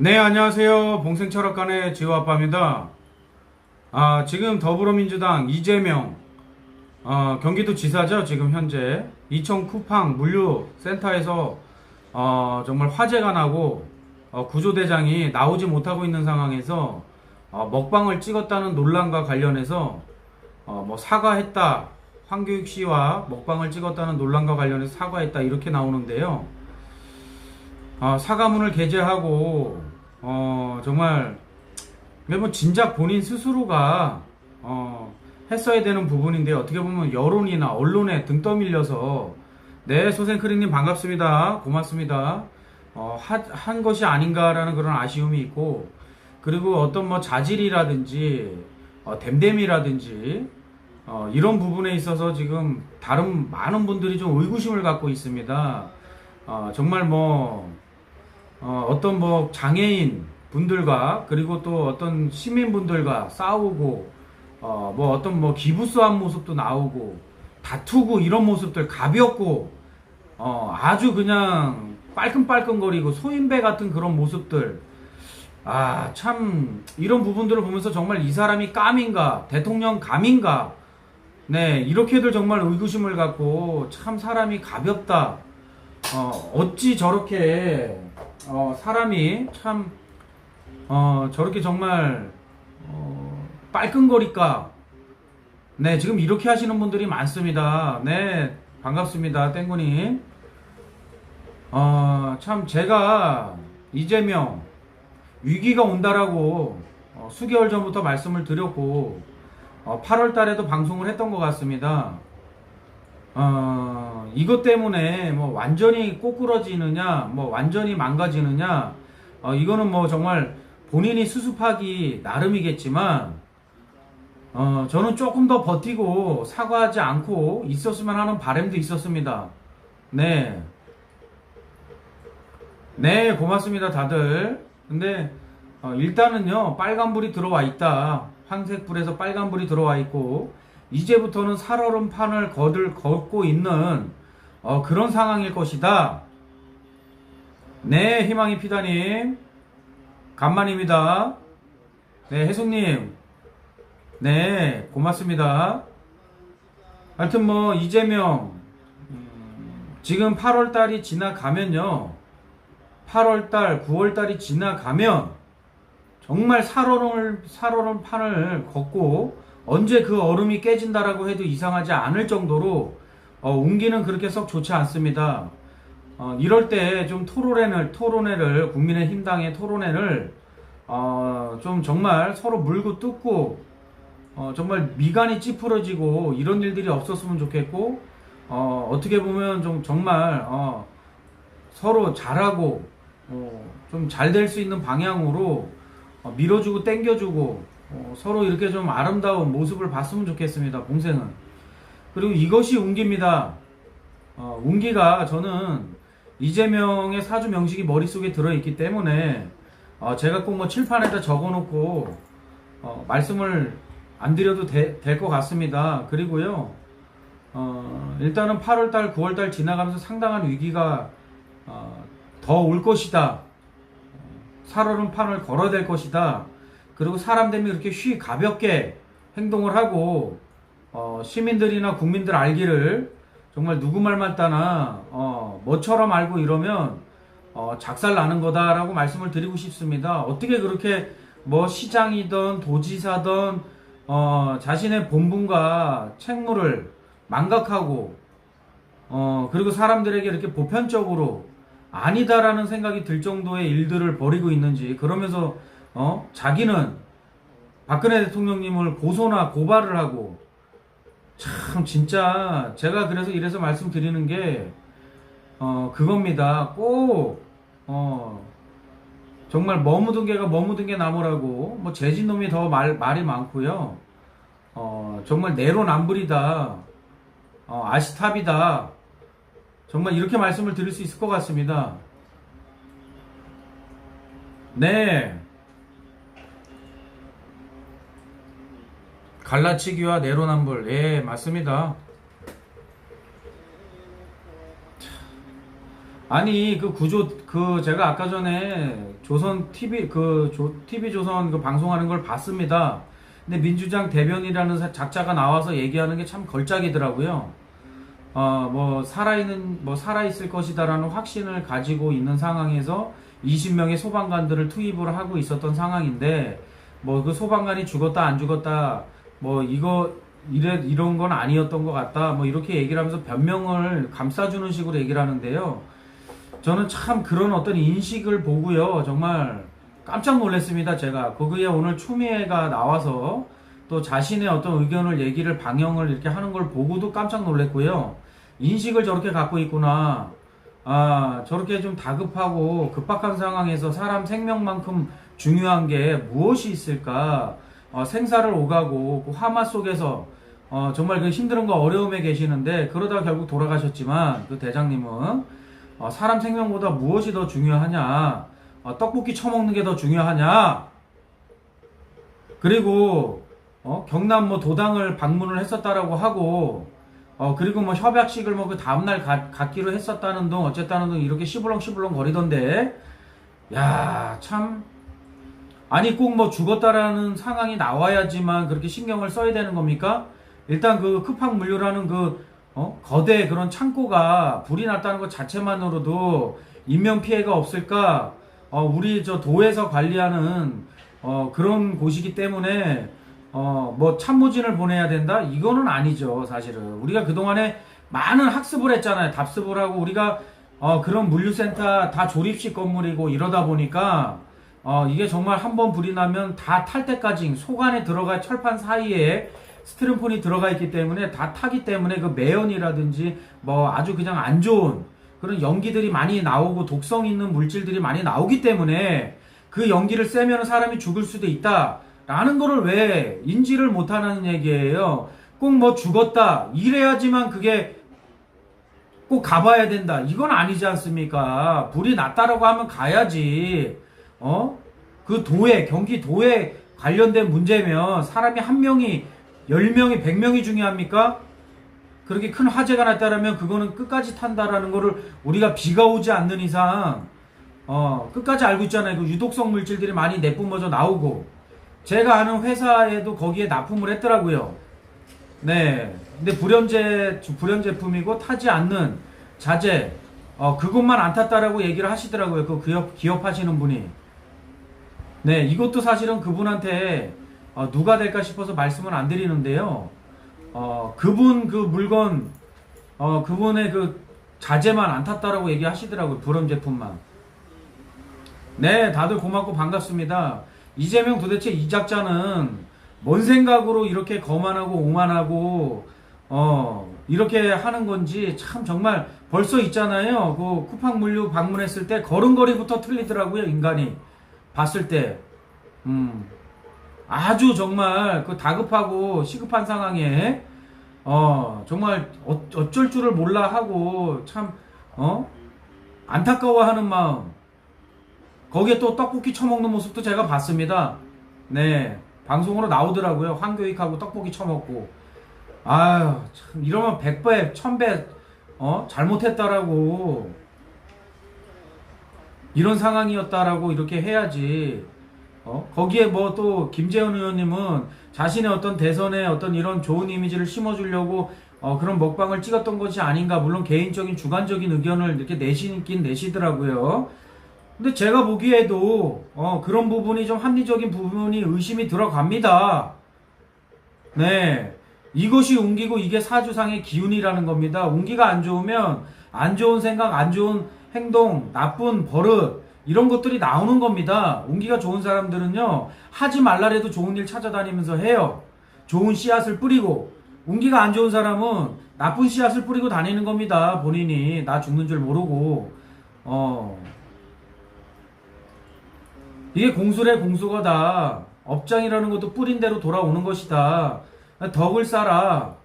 네, 안녕하세요. 봉생철학관의 지호아빠입니다. 아, 지금 더불어민주당 이재명, 어, 경기도 지사죠, 지금 현재. 이천 쿠팡 물류센터에서, 어, 정말 화재가 나고, 어, 구조대장이 나오지 못하고 있는 상황에서, 어, 먹방을 찍었다는 논란과 관련해서, 어, 뭐 사과했다. 황교익 씨와 먹방을 찍었다는 논란과 관련해서 사과했다. 이렇게 나오는데요. 아, 사과문을 게재하고 어, 정말 매번 진작 본인 스스로가 어, 했어야 되는 부분인데 어떻게 보면 여론이나 언론에 등 떠밀려서 네 소생크리님 반갑습니다. 고맙습니다. 어, 하, 한 것이 아닌가라는 그런 아쉬움이 있고 그리고 어떤 뭐 자질이라든지 어, 댐댐이라든지 어, 이런 부분에 있어서 지금 다른 많은 분들이 좀 의구심을 갖고 있습니다. 어, 정말 뭐 어, 어떤 뭐 장애인 분들과 그리고 또 어떤 시민분들과 싸우고 어, 뭐 어떤 뭐 기부수한 모습도 나오고 다투고 이런 모습들 가볍고 어, 아주 그냥 빨끔빨끔거리고 소인배 같은 그런 모습들. 아 참 이런 부분들을 보면서 정말 이 사람이 감인가 대통령 감인가. 네 이렇게들 정말 의구심을 갖고 참 사람이 가볍다. 어, 어찌 저렇게 어, 사람이 참 어, 저렇게 정말 어, 빨끈거릴까? 네, 지금 이렇게 하시는 분들이 많습니다. 네, 반갑습니다, 땡구님. 어, 참 제가 이재명 위기가 온다라고 어, 수개월 전부터 말씀을 드렸고 어, 8월 달에도 방송을 했던 것 같습니다. 어, 이것 때문에 뭐 완전히 꼬꾸러지느냐, 뭐 완전히 망가지느냐, 어, 이거는 뭐 정말 본인이 수습하기 나름이겠지만, 어, 저는 조금 더 버티고 사과하지 않고 있었으면 하는 바람도 있었습니다. 네. 네, 고맙습니다, 다들. 근데, 어, 일단은요, 빨간불이 들어와 있다. 황색불에서 빨간불이 들어와 있고, 이제부터는 살얼음 판을 거들 걷고 있는 어, 그런 상황일 것이다. 네, 희망이 피다님. 간만입니다. 네, 혜숙님. 네, 고맙습니다. 하여튼 뭐, 이재명, 음, 지금 8월달이 지나가면요. 8월달, 9월달이 지나가면, 정말 살얼음을, 살얼음 판을 걷고, 언제 그 얼음이 깨진다라고 해도 이상하지 않을 정도로 어, 운기는 그렇게 썩 좋지 않습니다. 어, 이럴 때 좀 토론회를 토론회를 국민의힘 당의 토론회를 어, 좀 정말 서로 물고 뜯고 어, 정말 미간이 찌푸러지고 이런 일들이 없었으면 좋겠고 어, 어떻게 보면 좀 정말 어, 서로 잘하고 어, 좀 잘 될 수 있는 방향으로 어, 밀어주고 땡겨주고 어, 서로 이렇게 좀 아름다운 모습을 봤으면 좋겠습니다. 봉생은. 그리고 이것이 운기입니다. 어, 운기가 저는 이재명의 사주 명식이 머릿속에 들어있기 때문에 어, 제가 꼭 뭐 칠판에다 적어놓고 어, 말씀을 안 드려도 될 것 같습니다. 그리고요. 어, 일단은 8월달, 9월달 지나가면서 상당한 위기가 어, 더 올 것이다. 살얼음 판을 걸어야 될 것이다. 그리고 사람 되면 이렇게 쉬 가볍게 행동을 하고 어, 시민들이나 국민들 알기를 정말 누구 말만 따나 어, 뭐처럼 알고 이러면 어, 작살 나는 거다라고 말씀을 드리고 싶습니다. 어떻게 그렇게 뭐 시장이든 도지사든 어, 자신의 본분과 책무를 망각하고 어, 그리고 사람들에게 이렇게 보편적으로 아니다라는 생각이 들 정도의 일들을 벌이고 있는지 그러면서 어? 자기는 박근혜 대통령님을 고소나 고발을 하고 참 진짜 제가 그래서 이래서 말씀드리는 게 어, 그겁니다. 꼭 어, 정말 머무든 개가 머무든 게 나무라고 뭐 재진놈이 더 말, 말이 많고요. 어, 정말 내로남불이다. 어, 아시탑이다. 정말 이렇게 말씀을 드릴 수 있을 것 같습니다. 네. 갈라치기와 내로남불. 예, 맞습니다. 아니 그 구조 그 제가 아까 전에 조선 TV 그 조, TV 조선 그 방송하는 걸 봤습니다. 근데 민주당 대변이라는 사- 작자가 나와서 얘기하는 게 참 걸작이더라고요. 어 뭐 살아있는 뭐 살아있을 것이다라는 확신을 가지고 있는 상황에서 20명의 소방관들을 투입을 하고 있었던 상황인데 뭐 그 소방관이 죽었다 안 죽었다 뭐 이거 이래 이런 건 아니었던 것 같다 뭐 이렇게 얘기를 하면서 변명을 감싸주는 식으로 얘기를 하는데요. 저는 참 그런 어떤 인식을 보고요. 정말 깜짝 놀랐습니다. 제가 거기에 오늘 추미애가 나와서 또 자신의 어떤 의견을 얘기를 방영을 이렇게 하는 걸 보고도 깜짝 놀랐고요. 인식을 저렇게 갖고 있구나. 아, 저렇게 좀 다급하고 급박한 상황에서 사람 생명만큼 중요한 게 무엇이 있을까? 어, 생사를 오가고 그 화마 속에서 어, 정말 그거 어려움에 계시는데 그러다 결국 돌아가셨지만 그 대장님은 어, 사람 생명보다 무엇이 더 중요하냐? 어, 떡볶이 처먹는 게 더 중요하냐? 그리고 어, 경남 뭐 도당을 방문을 했었다라고 하고 어 그리고 뭐 협약식을 뭐 그 다음날 가- 갖기로 했었다는 둥 어쨌다는 둥 이렇게 시불렁 시불렁 거리던데 야 참 아니 꼭 뭐 죽었다라는 상황이 나와야지만 그렇게 신경을 써야 되는 겁니까? 일단 그 급학 물류라는 그 어? 거대 그런 창고가 불이 났다는 것 자체만으로도 인명 피해가 없을까? 어, 우리 저 도에서 관리하는 어, 그런 곳이기 때문에 어, 뭐 참모진을 보내야 된다? 이거는 아니죠, 사실은. 우리가 그동안에 많은 학습을 했잖아요. 답습을 하고 우리가 어, 그런 물류센터 다 조립식 건물이고 이러다 보니까 어, 이게 정말 한 번 불이 나면 다 탈 때까지 속 안에 들어가 철판 사이에 스티로폼이 들어가 있기 때문에 다 타기 때문에 그 매연이라든지 뭐 아주 그냥 안 좋은 그런 연기들이 많이 나오고 독성 있는 물질들이 많이 나오기 때문에 그 연기를 쐬면 사람이 죽을 수도 있다 라는 거를 왜 인지를 못하는 얘기예요. 꼭 뭐 죽었다 이래야지만 그게 꼭 가봐야 된다. 이건 아니지 않습니까? 불이 났다라고 하면 가야지. 어? 그 도에, 경기 도에 관련된 문제면 사람이 한 명이, 열 명이, 백 명이 중요합니까? 그렇게 큰 화재가 났다라면 그거는 끝까지 탄다라는 거를 우리가 비가 오지 않는 이상, 어, 끝까지 알고 있잖아요. 그 유독성 물질들이 많이 내뿜어져 나오고. 제가 아는 회사에도 거기에 납품을 했더라고요. 네. 근데 불연제, 불연제품이고 타지 않는 자재, 어, 그것만 안 탔다라고 얘기를 하시더라고요. 그 기업, 기업 하시는 분이. 네. 이것도 사실은 그분한테, 어, 누가 될까 싶어서 말씀을 안 드리는데요. 어, 그분 그 물건, 어, 그분의 그 자재만 안 탔다라고 얘기하시더라고요. 불연 제품만. 네, 다들 고맙고 반갑습니다. 이재명 도대체 이 작자는 뭔 생각으로 이렇게 거만하고 오만하고 어 이렇게 하는 건지 참 정말 벌써 있잖아요. 그 쿠팡 물류 방문했을 때 걸음걸이부터 틀리더라고요, 인간이. 봤을 때. 음. 아주 정말 그 다급하고 시급한 상황에 어 정말 어, 어쩔 줄을 몰라 하고 참 어? 안타까워하는 마음 거기에 또 떡볶이 처먹는 모습도 제가 봤습니다. 네. 방송으로 나오더라고요. 황교익하고 떡볶이 처먹고. 아유, 참, 이러면 백배, 천배, 어? 잘못했다라고. 이런 상황이었다라고 이렇게 해야지. 어? 거기에 뭐 또 김재현 의원님은 자신의 어떤 대선에 어떤 이런 좋은 이미지를 심어주려고 어, 그런 먹방을 찍었던 것이 아닌가. 물론 개인적인 주관적인 의견을 이렇게 내시긴 내시더라고요. 근데 제가 보기에도 어, 그런 부분이 좀 합리적인 부분이 의심이 들어갑니다. 네. 이것이 운기고 이게 사주상의 기운이라는 겁니다. 운기가 안 좋으면 안 좋은 생각, 안 좋은 행동, 나쁜 버릇 이런 것들이 나오는 겁니다. 운기가 좋은 사람들은요. 하지 말라래도 좋은 일 찾아다니면서 해요. 좋은 씨앗을 뿌리고 운기가 안 좋은 사람은 나쁜 씨앗을 뿌리고 다니는 겁니다. 본인이 나 죽는 줄 모르고 어 이게 공수래 공수거다. 업장이라는 것도 뿌린 대로 돌아오는 것이다. 덕을 쌓아.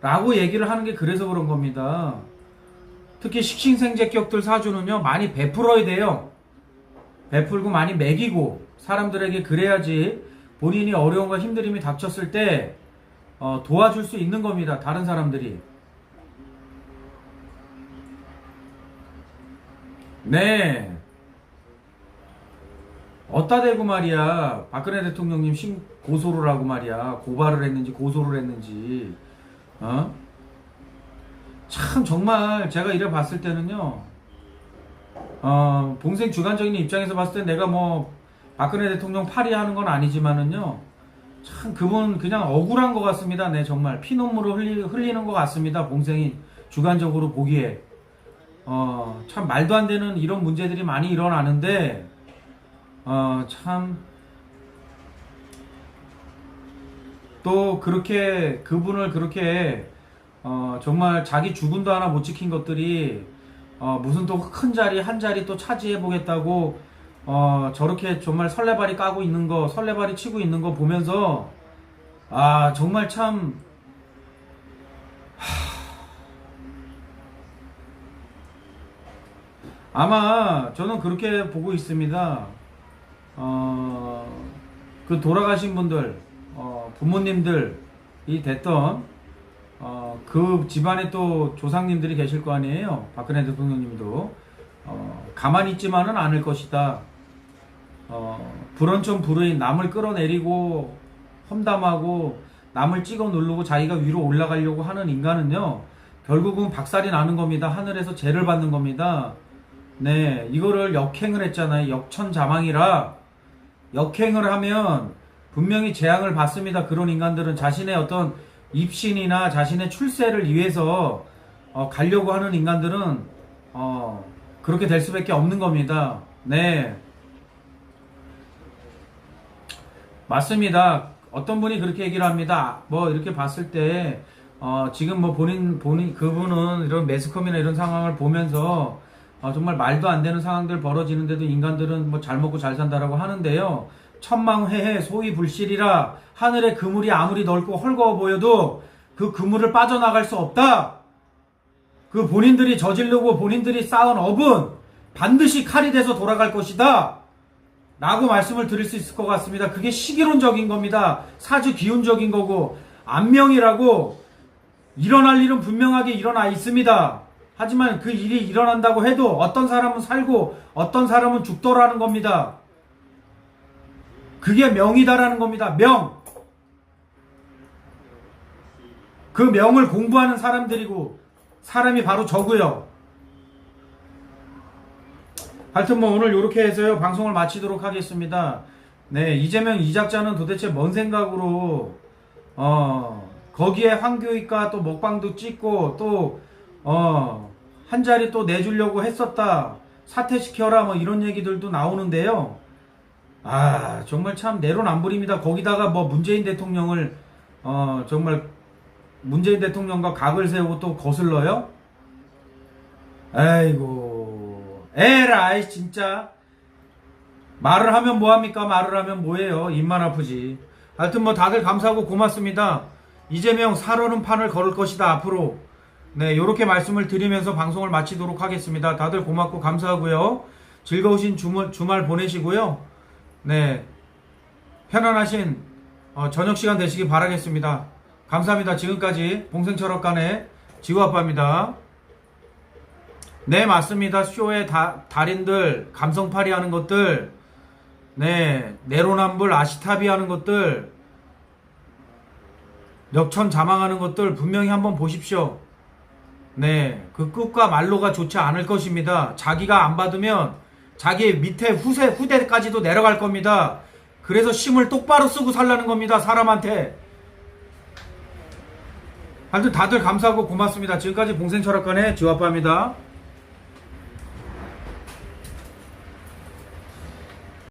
라고 얘기를 하는 게 그래서 그런 겁니다. 특히 식신생제격들 사주는요, 많이 베풀어야 돼요. 베풀고 많이 먹이고, 사람들에게 그래야지 본인이 어려움과 힘듦이 닥쳤을 때, 어, 도와줄 수 있는 겁니다. 다른 사람들이. 네. 어따 대고 말이야. 박근혜 대통령님 신 고소를 하고 말이야. 고발을 했는지 고소를 했는지. 어? 참 정말 제가 이래 봤을 때는요. 어, 봉생 주관적인 입장에서 봤을 때 내가 뭐 박근혜 대통령 파리하는 건 아니지만은요. 참 그분 그냥 억울한 것 같습니다. 네 정말 피눈물을 흘리, 흘리는 것 같습니다. 봉생이 주관적으로 보기에 어, 참 말도 안 되는 이런 문제들이 많이 일어나는데 어, 참 또 그렇게 그분을 그렇게 어, 정말 자기 주군도 하나 못 지킨 것들이 어, 무슨 또 큰 자리 한 자리 또 차지해 보겠다고 어, 저렇게 정말 설레발이 까고 있는 거 설레발이 치고 있는 거 보면서 아 정말 참 아마 저는 그렇게 보고 있습니다. 어, 그 돌아가신 분들, 어, 부모님들이 됐던 어, 그 집안에 또 조상님들이 계실 거 아니에요. 박근혜 대통령님도 어, 가만히 있지만은 않을 것이다. 어, 불언천 불의인 남을 끌어내리고 험담하고 남을 찍어 누르고 자기가 위로 올라가려고 하는 인간은요 결국은 박살이 나는 겁니다. 하늘에서 죄를 받는 겁니다. 네, 이거를 역행을 했잖아요. 역천자망이라 역행을 하면 분명히 재앙을 받습니다. 그런 인간들은 자신의 어떤 입신이나 자신의 출세를 위해서 어, 가려고 하는 인간들은 어, 그렇게 될 수밖에 없는 겁니다. 네, 맞습니다. 어떤 분이 그렇게 얘기를 합니다. 뭐 이렇게 봤을 때 어, 지금 뭐 본인 본인 그분은 이런 매스컴이나 이런 상황을 보면서 어, 정말 말도 안 되는 상황들 벌어지는데도 인간들은 뭐 잘 먹고 잘 산다라고 하는데요. 천망회해 소위 불실이라 하늘의 그물이 아무리 넓고 헐거워 보여도 그 그물을 빠져나갈 수 없다. 그 본인들이 저지르고 본인들이 쌓은 업은 반드시 칼이 돼서 돌아갈 것이다. 라고 말씀을 드릴 수 있을 것 같습니다. 그게 시기론적인 겁니다. 사주 기운적인 거고, 안명이라고 일어날 일은 분명하게 일어나 있습니다. 하지만 그 일이 일어난다고 해도 어떤 사람은 살고 어떤 사람은 죽더라는 겁니다. 그게 명이다라는 겁니다. 명. 그 명을 공부하는 사람들이고 사람이 바로 저고요. 하여튼 뭐 오늘 이렇게 해서요 방송을 마치도록 하겠습니다. 네 이재명 이 작자는 도대체 뭔 생각으로 어 거기에 황교익과 또 먹방도 찍고 또 어 한 자리 또 내주려고 했었다 사퇴시켜라 뭐 이런 얘기들도 나오는데요. 아 정말 참 내로남불입니다. 거기다가 뭐 문재인 대통령을 어 정말 문재인 대통령과 각을 세우고 또 거슬러요? 아이고 에라이 진짜. 말을 하면 뭐합니까? 말을 하면 뭐해요? 입만 아프지. 하여튼 뭐 다들 감사하고 고맙습니다. 이재명 살얼음 판을 걸을 것이다 앞으로. 네 요렇게 말씀을 드리면서 방송을 마치도록 하겠습니다. 다들 고맙고 감사하고요. 즐거우신 주말, 주말 보내시고요 네 편안하신 어, 저녁 시간 되시기 바라겠습니다 감사합니다 지금까지 봉생철학관의 지구아빠입니다 네, 맞습니다. 쇼의 다, 달인들, 감성파리 하는 것들, 네, 내로남불 아시타비 하는 것들, 역천 자망하는 것들 분명히 한번 보십시오. 네, 그 끝과 말로가 좋지 않을 것입니다. 자기가 안 받으면 자기 밑에 후세, 후대까지도 내려갈 겁니다. 그래서 힘을 똑바로 쓰고 살라는 겁니다. 사람한테. 하여튼 다들 감사하고 고맙습니다. 지금까지 봉생철학관의 지화빠입니다.